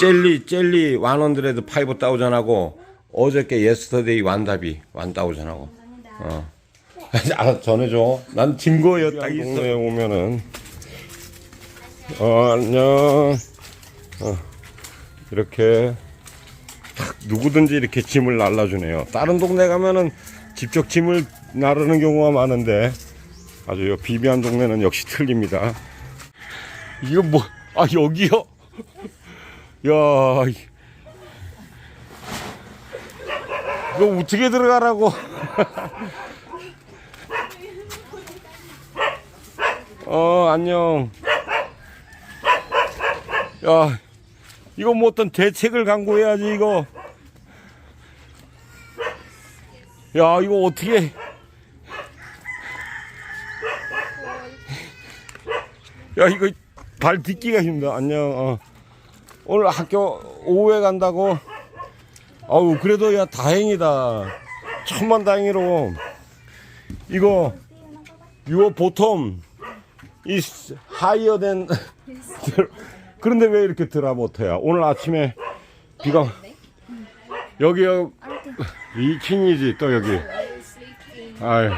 젤리 젤리 완원드레드 파이브 다우전하고 어저께 예스터데이 완다비 완 다우전하고 어. 알아 전해줘. 난 증거였다 동네에 오면은 어 안녕. 어, 이렇게 딱 누구든지 이렇게 짐을 날라주네요. 다른 동네 가면은 직접 짐을 나르는 경우가 많은데 아주 요 비비한 동네는 역시 틀립니다. 이거 뭐, 아, 여기요? 야, 이- 이거 어떻게 들어가라고? 어, 안녕. 야, 이거 뭐 어떤 대책을 강구해야지, 이거. 야, 이거 어떻게. 야, 이거 발 딛기가 힘들어. 안녕. 어. 오늘 학교 오후에 간다고? 아우, 그래도 야, 다행이다. 천만 다행이로. 이거, your bottom is higher than. 그런데 왜 이렇게 드라 못해요? 오늘 아침에 비가. 여기, 여 2층이지, 또 여기. 아유.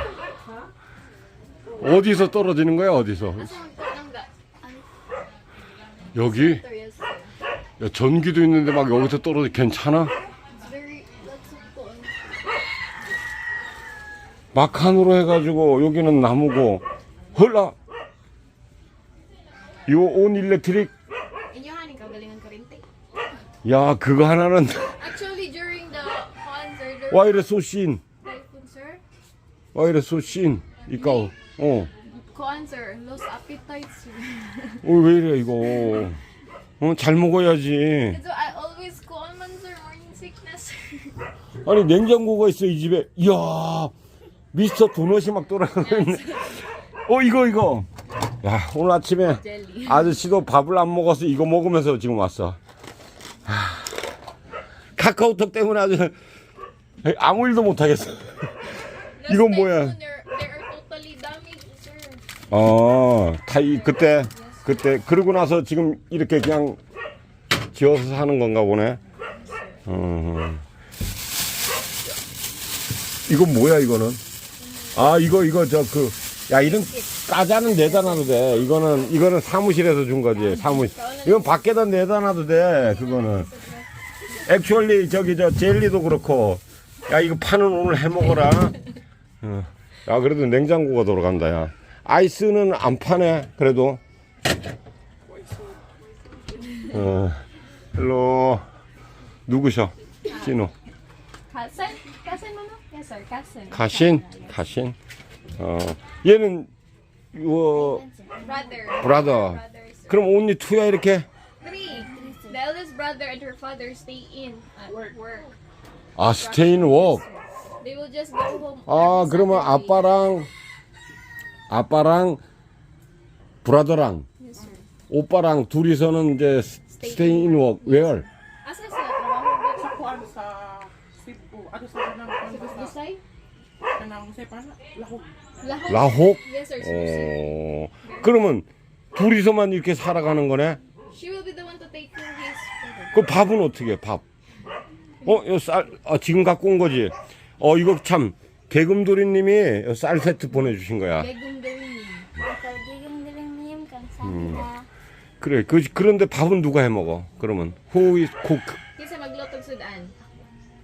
어디서 떨어지는 거야, 어디서? 여기? 야, 전기도 있는데 막 여기서 떨어져 괜찮아? 막한으로 해가지고 여기는 나무고 헐라 이거 온 일렉트릭. 야 그거 하나는 와 이래 sir. 와 이래 쏘신 이까 어왜. 이래 이거 어, 잘 먹어야지 so I always go on morning sickness. 아니 냉장고가 있어 이 집에 이야 미스터 도넛이 막 돌아가고 있네 어 이거 이거 야 오늘 아침에 Jelly. 아저씨도 밥을 안 먹어서 이거 먹으면서 지금 왔어 하, 카카오톡 때문에 아주 아무 일도 못 하겠어 이건 뭐야? Totally damaged, sir. 어 타이 그때 그때 그러고 나서 지금 이렇게 그냥 지어서 사는 건가 보네. 어. 이건 뭐야 이거는? 아 이거 이거 저 그 야 이런 까자는 내다 놔도 돼. 이거는 이거는 사무실에서 준 거지 사무실. 이건 밖에다 내다 놔도 돼 그거는. 액츄얼리 저기 저 젤리도 그렇고. 야 이거 파는 오늘 해 먹어라. 어. 야 그래도 냉장고가 돌아간다 야. 아이스는 안 파네 그래도 어 헬로 누구셔 진호 mo, no? Yes, sir, cousin. 가신 가신 어 얘는 요 Brother. 브라더. 그럼 온리 투야 이렇게 Three. The eldest brother and her father stay in at work. 아 스테인 웍 They will just go home. 아 every 그러면 Saturday. 아빠랑 아빠랑 브라더랑. 오빠랑 둘이서는 이제 스테인 웍 웨얼 Asa sila trabaho ba? sa kuan sa Cebu, ano sa kanang kuan Sa sa Busay? kanang sa pa lahok. Lahok? 라혹 Yes, sir, sir, sir. 어 그러면 둘이서만 이렇게 살아가는 거네 She will be the one to take care of his brother. 그 밥은 어떻게 해, 밥? 어, 요 쌀, 아, 지금 갖고 온 거지? 어, 이거 참, 개금도리님이 요쌀 세트 보내주신 거야. Giling-giling kang sabi na 그래, 그, 그런데 밥은 누가 해 먹어? 그러면, who is cook? Kasi maglutog sudan.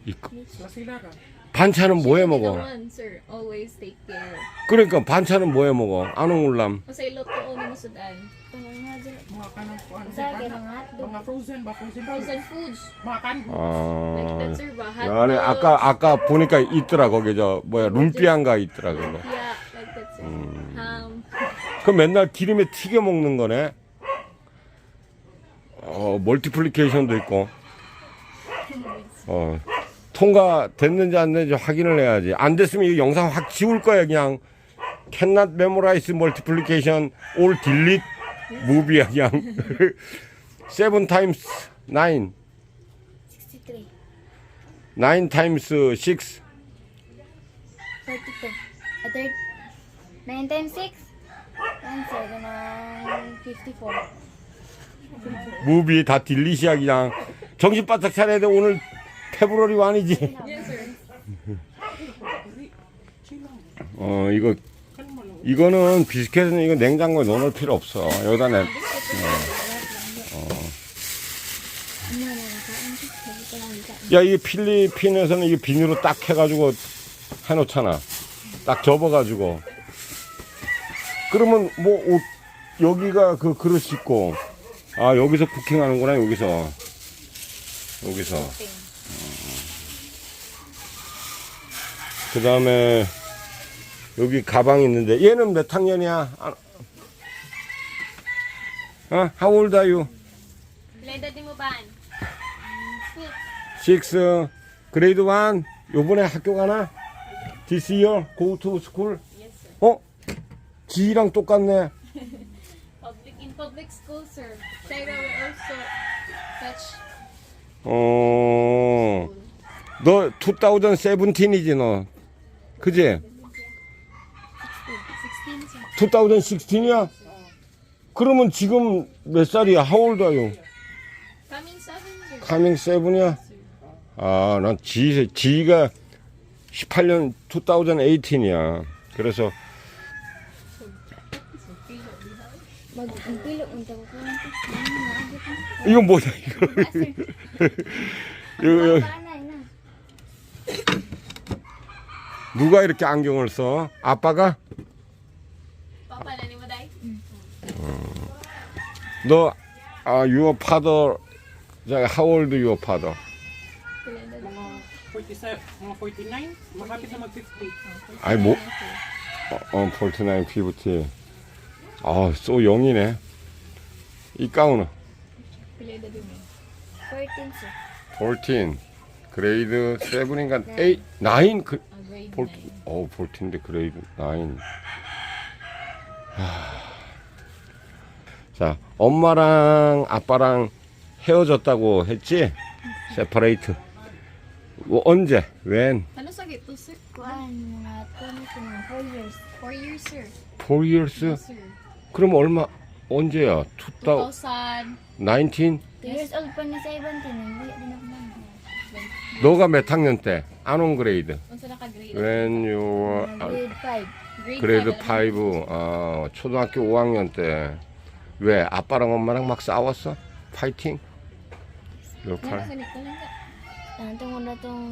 이- La sila ka. 반찬은 뭐 해 먹어? one, sir. Always take care. 그러니까 반찬은 뭐 해 먹어? 안홍울람. Kasi luto ni mo sudan. tunong nga dyan. Mga kanang kuan Sa sa akin pa. mga hotdog. Mga frozen ba frozen food. Frozen foods. Mga kan Like that, 아, sir, ba? Hot 야, 아니, dogs. 아까, 아까 보니까 있더라, 거기 저, 뭐야, 룸피안가 있더라, 그거. Yeah, like that, sir. Um, 그 맨날 기름에 튀겨 먹는 거네. 어, 멀티플리케이션도 있고. 어, 통과 됐는지 안 됐는지 확인을 해야지. 안 됐으면 이 영상 확 지울 거야, 그냥. cannot memorize multiplication or delete movie야, 그냥. seven times nine, 63. nine times six. 42. A third. 9 times 6. Answer, ganang 54. 무비 다 딜리시아 그냥 정신 바짝 차려야 돼 오늘 페브러리 완이지. 어 이거. 이거는 비스켓은 이거 냉장고에 넣어놓을 필요 없어 여기다 내 lang kain. 야, 이게 필리핀에서는 이게 비닐로 딱 해가지고 해놓잖아. 딱 접어가지고. 그러면 뭐, 옷, 여기가 그 그릇 있고, 아, 여기서 쿠킹하는구나, 여기서. 여기서. 그 다음에, 여기 가방 있는데, 얘는 몇 학년이야? 아, 어? How old are you? Leda di mo ban? Six, grade one. 요번에 학교 가나? This year go to school. Yes, sir. 어? 지랑 똑같네. Public in public school, sir. 어, 너 2017이지 너. 그지? 16, sir. 2016이야? 그러면 지금 몇 살이야? How old are you? Coming seven, sir. Coming seven이야? 아, 난 지, 지가 18년 2018이야. 그래서 Mag-pilo unta ko ko. Ano na agi ko? 이건 뭐야 이거? 이거, 이거. 누가 이렇게 안경을 써? 아빠가? 너, 아, your father, 자, how old your father? Mga 47, mga 49, makapit na mag-50. 아니, 뭐, 어, 어, 49, 50. 아, 쏘 영이네. 이 가운은 Pileda di mo. 14 sir. 14, 그레이드 7인가 8, 9, 그, Ah, grade 14, 9. 어, 14인데 그레이드 9. 하... 자, 엄마랑 아빠랑 헤어졌다고 했지? 세퍼레이트. 뭐, 언제? Ano sir? 20 4 years. Four years, sir. 4 years? Yes, sir. 그럼 얼마, 언제야? 2019? 2000. 2 years old pa ni sa ibang tinan. Wala din ako man. 너가 몇 학년 때? 안온 그레이드. Unsa naka-grade? When you were, Grade 5. Grade 그레이드 five, 5, 아, 초등학교 5학년 때. 왜? 아빠랑 엄마랑 막 싸웠어? 파이팅? 요 Ano 팔. sa nito lang ka? Ang tungod na tong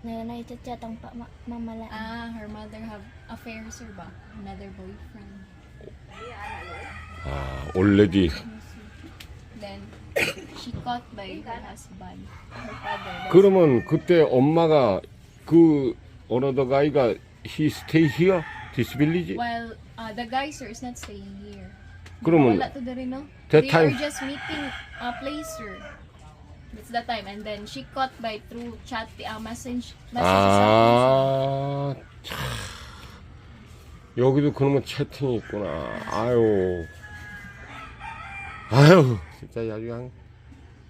na naitchat ang pa, ma, mamala. Ah, her mother have affair, sir ba? Another boyfriend. 아, already. Then, she caught by her husband. Her father. That's- 그러면 그때 엄마가 그 어너더 가이가 he stay here? Village? Well, uh, the guy, sir, is not staying here. 그러면 Wala to the no? That They time- are just meeting a place, sir. That's the time. And then she caught by through chat, uh, message, messages. 아, 참. 여기도 그러면 채팅이 있구나. 아유. 아유, 진짜 아주 그냥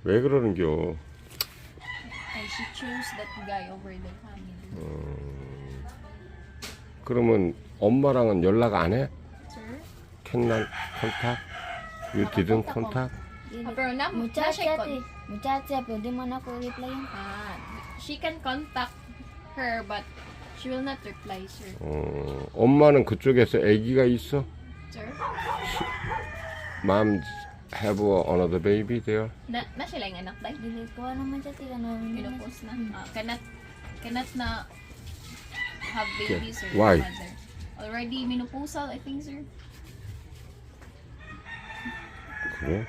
왜 그러는겨. And she chose that guy over the family. 그러면 엄마랑은 연락 안 해? Sir? 캔난 컨탁? You didn't contact? Ah, pero na, na siya chat con- eh. Pero di mo na ako reply yun. Ah, she can contact her, but she will not reply, sir. 어, 엄마는 그쪽에서 아기가 있어? Sir? Mom have another baby there? Na, na sila yung anak, day? Dili ko naman siya sila na. Pinupost na. Ah, cannot, cannot na have babies, sir. Why? Mother. Already menopausal, I think, sir. 그래?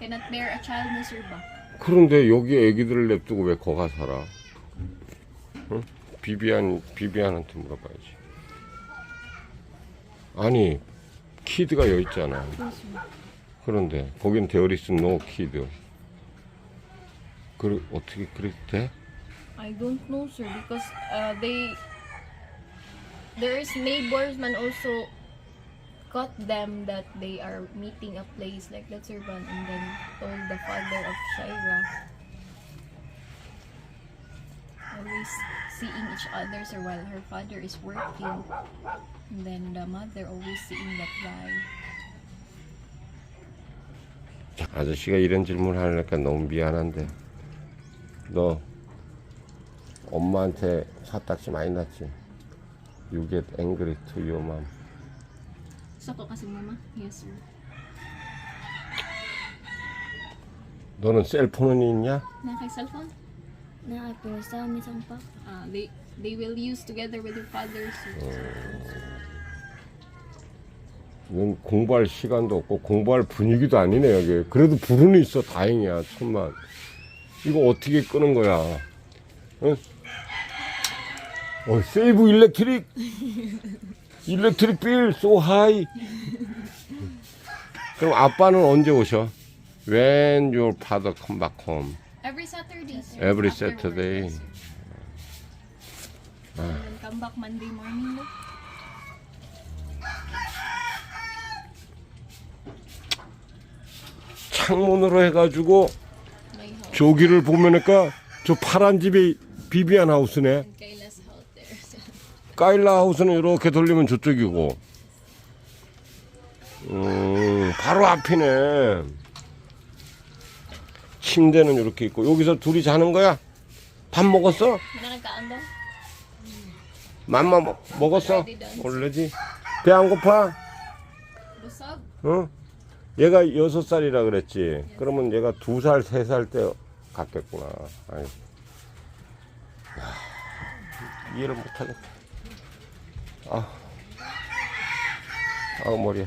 Cannot bear a child na, sir ba? 그런데 여기 애기들을 냅두고 왜 거가 살아? 응? 비비안, 비비안한테 물어봐야지. 아니, 키드가 여기 있잖아. 그 런데, 거긴 there is no kid. 그, 어떻게 그렇게 돼? I don't know, sir, because uh, they there's neighbors man also caught them that they are meeting a place like that, sir, ban, and then told the father of Shaira. Always seeing each other, sir, while her father is working. And then the mother always seeing that guy. 자, 아저씨가 이런 질문 하니까 너무 미안한데 너 엄마한테 사딱지 많이 났지? You get angry to your mom. Sa ko kasi mama? Yes, sir. 너는 셀폰은 있냐? Na kay cellphone? Na pero sa misang pa. Uh, they they will use together with their father, sir. 이건 공부할 시간도 없고 공부할 분위기도 아니네 여기. 그래도 불은 있어 다행이야 천만. 이거 어떻게 끄는 거야? 응? 어, 세이브 일렉트릭. 일렉트릭 빌 so high. 그럼 아빠는 언제 오셔? When your father come back home? Every Saturday, sir. Every After work, Saturday. yes, sir. And then come back Monday morning, no? 창문으로 해가지고. 저기를 보면니까 저 파란 집이 비비안 하우스네. 까일라 하우스는 이렇게 돌리면 저쪽이고. 음, 바로 앞이네. 침대는 이렇게 있고 여기서 둘이 자는 거야? 밥 먹었어? 맘마 먹, 먹었어? 원래지? 배 안 고파? Busog? 어? 얘가 여섯 살이라 그랬지. 그러면 얘가 두 살, 세 살 때 갔겠구나. 아이. 야, 이해를 못하겠다. 아, 아 머리야.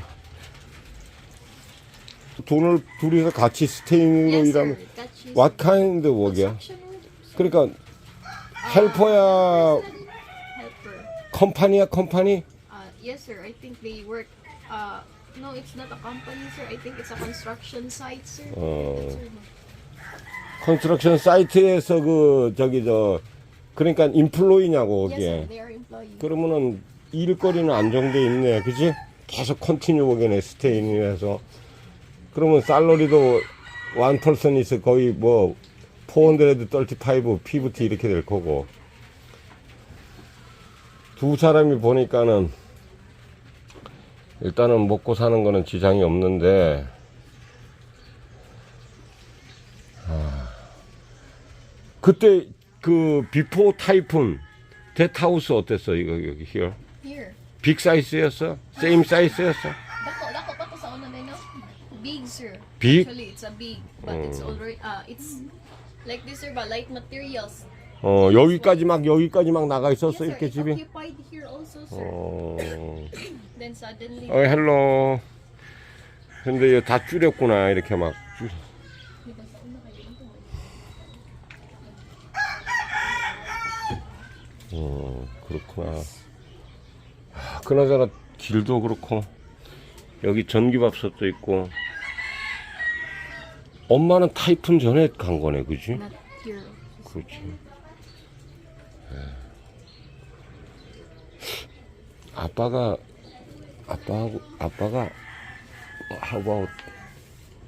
돈을 둘이서 같이 스테이로 일하면 what kind of work이야? 그러니까 헬퍼야. 컴파니야, 컴파니? Uh, yes, sir. I think they work. Uh, no, it's not a company, sir. I think it's a construction site, sir. 어. 컨스트럭션 사이트에서 그 저기 저 그러니까 인플로이냐고 Yes, 거기에. sir. They are employees. 그러면은 일거리는 안정돼 있네, 그지? 계속 컨티뉴 오게네 스테인이라서. 그러면 살러리도 원 퍼슨이서 거의 뭐435, 35, 피부티 이렇게 될 거고. 두 사람이 보니까는 일단은 먹고 사는 거는 지장이 없는데 아, 그때 그 비포 타이푼 데타우스 어땠어 이거 여기 here? Here. 빅 사이즈였어? 세임 사이즈였어? Dako, dako pa ko sa una na? Big, sir. Big? Actually, it's a big, but it's already, uh, it's like this, sir, but light materials. 어 여기까지 막 여기까지 막 나가 Yes, 있었어 sir. 이렇게 집이? occupied here also, sir. 어, Then suddenly, 어 헬로 근데 이거 다 줄였구나 이렇게 막 줄- 어 그렇구나 아, 그나저나 길도 그렇고 여기 전기밥솥도 있고 엄마는 타이푼 전에 간 거네 그지? not here. 그렇지. 예. 아빠가 아빠하고 아빠가 how about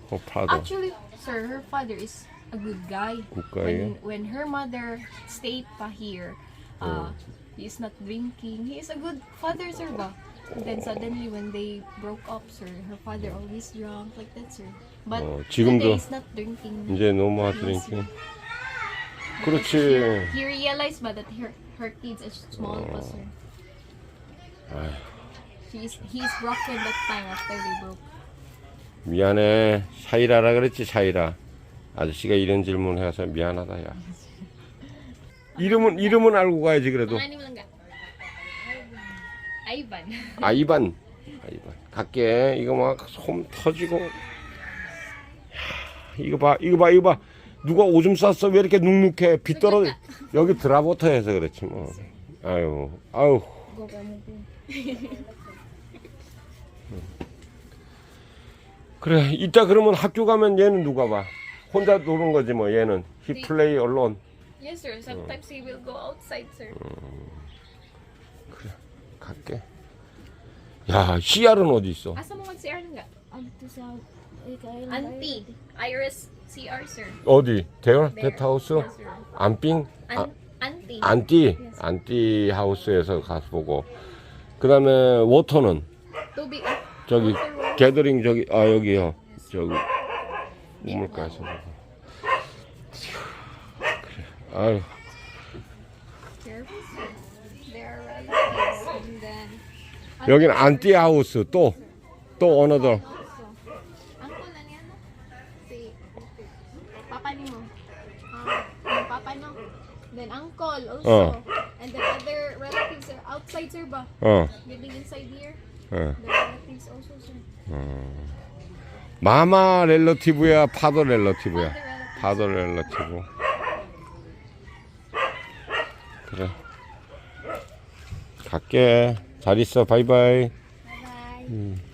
her father? Actually, sir, her father is a good guy. Good guy, When, when her mother stayed pa here, uh, he is not drinking. He is a good father, sir, ba? And then suddenly, when they broke up, sir, her father always drunk like that, sir. But 어, 지금도 today he's not drinking. 이제 노마 드링킹. 그렇지. He realized ba that her her kids is small. 아휴, He's he's broken that time after they broke. 미안해. 샤이라라 그랬지 샤이라. 아저씨가 이런 질문 해서 미안하다 야. 이름은 이름은 알고 가야지 그래도. Ivan. 아이반. 아이반. 갈게. 이거 막 솜 터지고. 야, 이거 봐. 이거 봐. 이거 봐. 누가 오줌 쌌어? 왜 이렇게 눅눅해? 비 떨어. 여기 드라보터에서 그렇지 뭐. 아유. 아유. 그래. 이따 그러면 학교 가면 얘는 누가 봐? 혼자 노는 거지 뭐 얘는. He play alone. Yes, sir. Sometimes he will go outside, sir. 갈게. 야, CR은 어디 있어? Asa mo mag-CR nga? Adto sa ikail. Auntie. Iris CR, sir. 어디? 대열? There. 데타우스? Yes, sir. 안빙? 아, An- auntie. 안띠? 안띠 하우스에서 가서 보고. 그 다음에 워터는? Tubig. 저기, 게더링 저기, 아, 여기요. 저기. 우물가에서. 그래. 아유, Careful, sir. They are relatives. And then... 여기는 안티하우스 또, 또 어너더. Also, uncle na niya, no? Si papa ni mo. Ah, yung papa no. Then uncle also. Oh. And then other relatives are outside, sir ba? 어, Living inside here. 어. The relatives also, sir. 마마 relative야, 파더 relatives. 파더 relative. 그래. 갈게. 잘 있어. 바이바이. Bye. No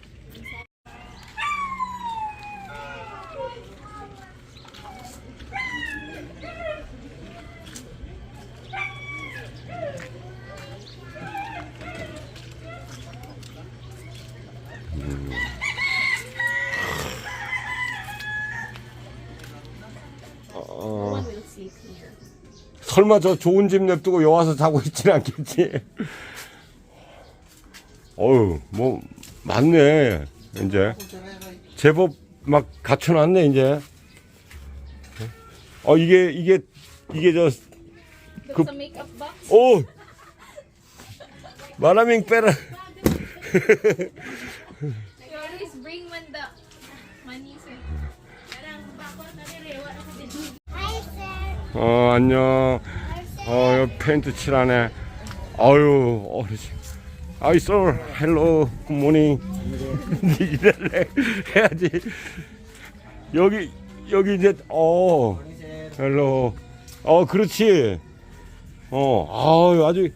설마 저 좋은 집 냅두고 여 와서 자고 있진 않겠지? 어유, 뭐, 많네, 이제. 제법 막 갖춰놨네, 이제. 어, 이게, 이게, 이게 저, box. 오! 마라밍 빼라. 어, 안녕. 어, 여기 페인트 칠하네. 아유, 어르신. 아이, sir. 헬로. 굿모닝. 이래래. 해야지. 여기, 여기 이제, 어. 헬로. 어, 그렇지. 어, 아유, 아주.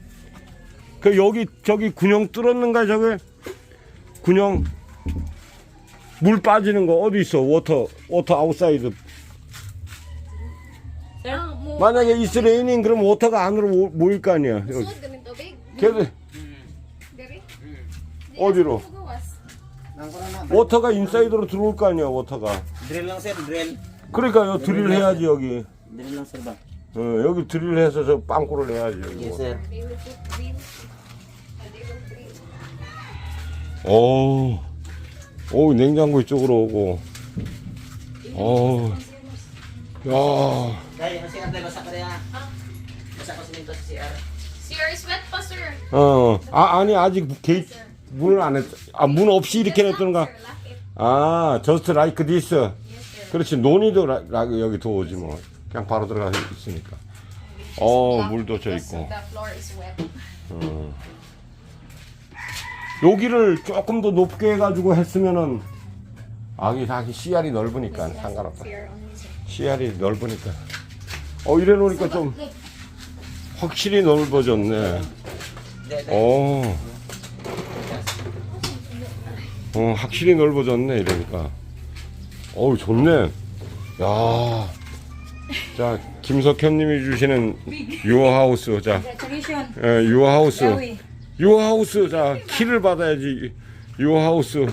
그, 여기, 저기 군용 뚫었는가, 저게? 군용. 물 빠지는 거 어디 있어? 워터, 워터 아웃사이드. Ah. 만약에 이스 레이닝 그럼 워터가 안으로 모- 모일 거 아니야. 여기. Suot ganun tubig. 걔들. 어디로? 워터가 인사이드로 들어올 거 아니야. 워터가. Drill lang sir, drill. 그러니까 요 드릴 해야지 여기. Drill lang sir ba? 어, 여기 드릴 해서 저 빵꾸를 내야지. 여기. Yes sir. They will put green. Ah, they will green. 오, 오 냉장고 이쪽으로 오고. 오, 야, Dahil ang CR tayo, basa ka rin Basa ko sininto sa CR. CR is wet pa, sir. 어, 아 아니 아직 게이트 문을 안 했. 아 문 없이 이렇게 냈던가. Sir, lock it. 아, just like this. Yes, sir. 그렇지 논이도 라, 라, 여기 도오지 뭐. 그냥 바로 들어가 있으니까. 어, Lock 물도 져 because 있고. The floor is wet. 여기를 조금 더 높게 해가지고 했으면은 아 이게 다 CR이 넓으니까 상관없다. CR이 넓으니까. 어 이래 놓으니까 좀 확실히 넓어졌네. 어. 어 확실히 넓어졌네 이러니까. 어우 좋네. 야. 자 김석현님이 주시는 유어하우스 자. 예, 유어하우스. 유어하우스 자 키를 받아야지 유어하우스.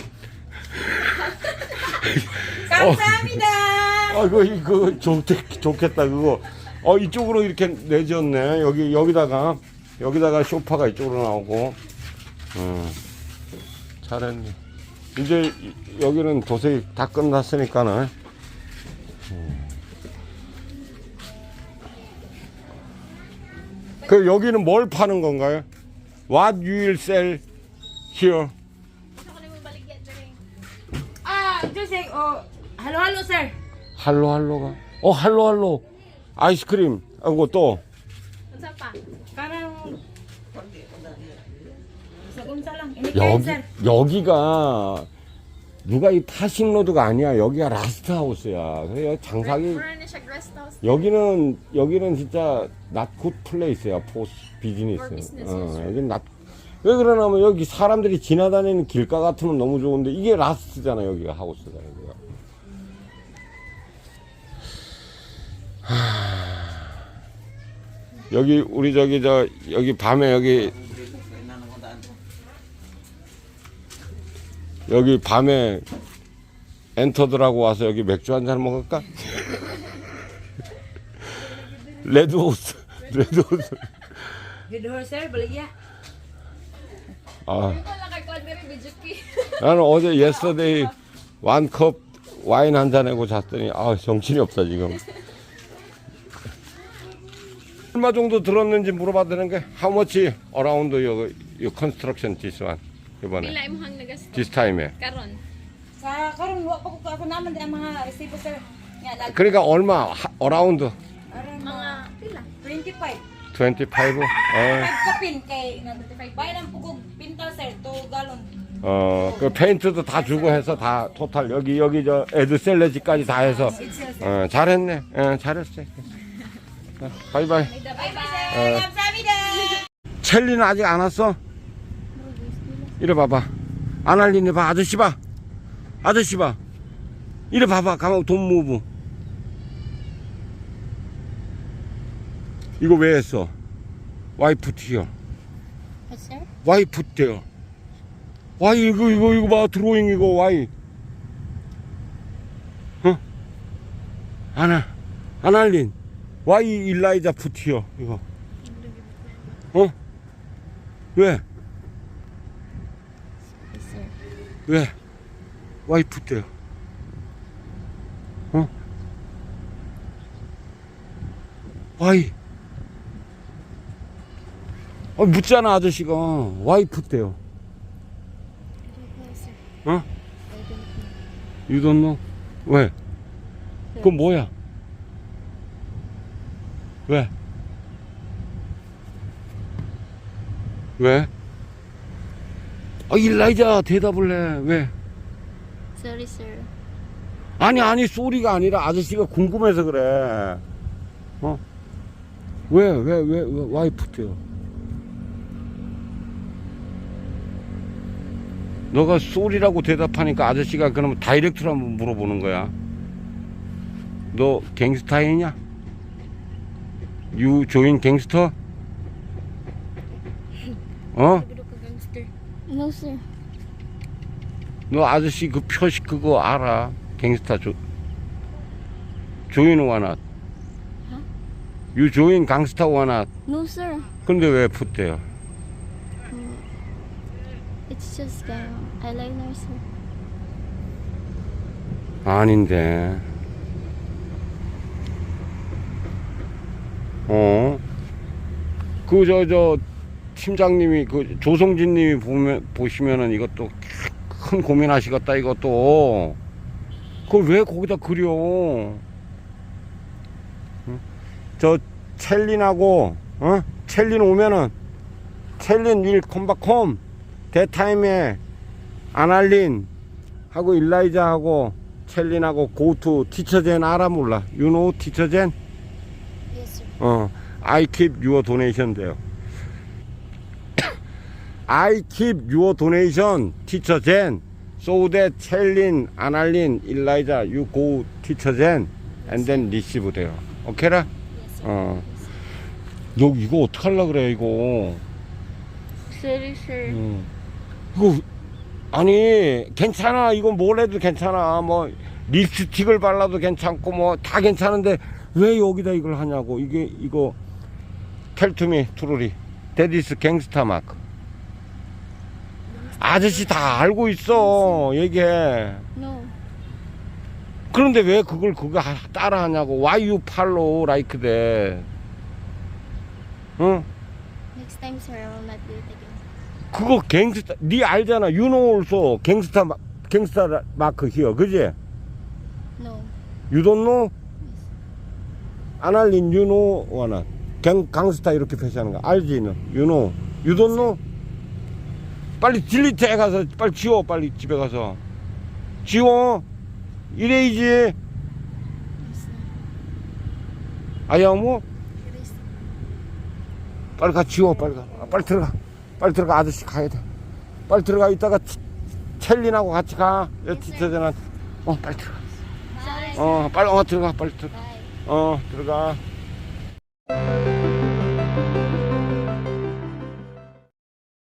감사합니다. 아 이거 이거 좋겠 좋겠다 그거. 어 이쪽으로 이렇게 내지었네 여기 여기다가 여기다가 쇼파가 이쪽으로 나오고. 어 잘했네. 이제 이- 여기는 도색이 다 끝났으니까는. 음. 그 여기는 뭘 파는 건가요? What you will sell here? Sir. Ah, Jose, oh, halo halo sir. 할로 할로가. 어 할로 할로. 아이스크림. 하고 또 여기. 여기가 누가 이 파싱 로드가 아니야. 여기가 라스트 하우스야. 그래 장사기. 여기는 여기는 진짜 낫굿 플레이스야. 포스 비즈니스. 어, yes. 여기 낫. 왜 그러냐면 여기 사람들이 지나다니는 길가 같으면 너무 좋은데 이게 라스트잖아 여기가 하우스가 여기가. 하... 여기 우리 저기 저 여기 밤에 여기. 여기 밤에 엔터들하고 와서 여기 맥주 한 잔 먹을까? 레드호스 레드호스 baligya. 아. 나는 어제 yesterday one cup 와인 한 잔 하고 잤더니 아 정신이 없어 지금. 얼마 정도 들었는지 물어봤다는 게 how much around your, your construction this one 이번에 Pila imong nagas this time에 karon. Sa karon wa pa ko ako naman ang mga resibo sir. Nga lag 그러니까 얼마 하- around aron Mga mga pila. 25. 25 어, 5 kapin kay na 25. Bayan ang pugog pintal sir 2 galon. 어, 그 페인트도 다 주고 해서 다 토탈 여기 여기 저 에드 셀레지까지 다 해서 어, 잘했네 어, 잘했어 어, 바이바이 Bye-bye. 감사합니다. 첼리는 아직 안 왔어? 이리 봐봐. 아날린이 봐. 아저씨 봐. 아저씨 봐. 이리 봐봐. 가만 돈 무브 이거 왜 했어? 와이프 티어 sir. 와이프 티어 와이 이거 이거 이거 봐. 드로잉 이거 와이. 어? 아나 아날린 와이 일라이자 푸티어 이거 어 왜? 왜? 와이프 때요. 어? 와이. 어, 묻잖아, 아저씨가. 와이프 때요. 어? Know? 왜? 그건 뭐야? 왜? 왜? 아, 일라이자 대답을 해. 왜? Sorry, sir. 아니 아니 소리가 아니라 아저씨가 궁금해서 그래 어? 왜왜 왜 왜, 와이프 때요 너가 소리라고 대답하니까 아저씨가 그러면 다이렉트로 한번 물어보는 거야 너 갱스타이냐? 유 조인 갱스터? 어? No, sir. 너 아저씨 그 표식 그거 알아? 갱스타 조 조인 와낫 유 조인 강스타 와낫 No, sir. 근데 왜 풋대요? It's just uh, eyeliner, sir. 아닌데 어? 그 저 저 팀장님이 그 조성진 님이 보면 보시면은 이것도 큰 고민하시겠다 이것도 그걸 왜 거기다 그려 응? 저 첼린하고 어? 첼린 오면은 첼린 윌 컴바콤 대타임에 아날린 하고 일라이자하고 첼린하고 고투 티처젠 알아 몰라 유노 티처젠 Yes, sir. 어 I keep your donation 돼요 I keep your donation teacher Jen so that 첼린 아날린 일라이자 you go teacher Jen and then receive 돼요 오케이라. 어 너 이거 어떡하려 그래 이거 sir. 음. 이거 아니 괜찮아 이건 뭘 해도 괜찮아 뭐 립스틱을 발라도 괜찮고 뭐 다 괜찮은데 왜 여기다 이걸 하냐고 이게 이거 텔투미 트루리 데디스 갱스타 마크 아저씨 다 알고 있어 얘기해. 그런데 왜 그걸 그거 하- 따라 하냐고 why you follow like that 응? Next time, sir, I will not do it again. 그거 갱스타 니 알잖아 you know also 갱스타 마- 갱스타 마크 히어 그지? No. You don't know? 아날린 you know 와나 갱 강스타 이렇게 표시하는 거 알지 너? Don't know? 빨리 딜리트 해 가서 빨리 지워 빨리 집에 가서 지워 이래야지 Yes, sir. 아야 뭐 Yes, sir. 빨리 가 지워 빨리 가 아, 빨리 들어가 빨리 들어가 아저씨 가야 돼 빨리 들어가 이따가 치- 첼린하고 같이 가 티처전한테 어 빨리 들어가 sir. 어 빨리 어 들어가 빨리 들어가. 어. 들어가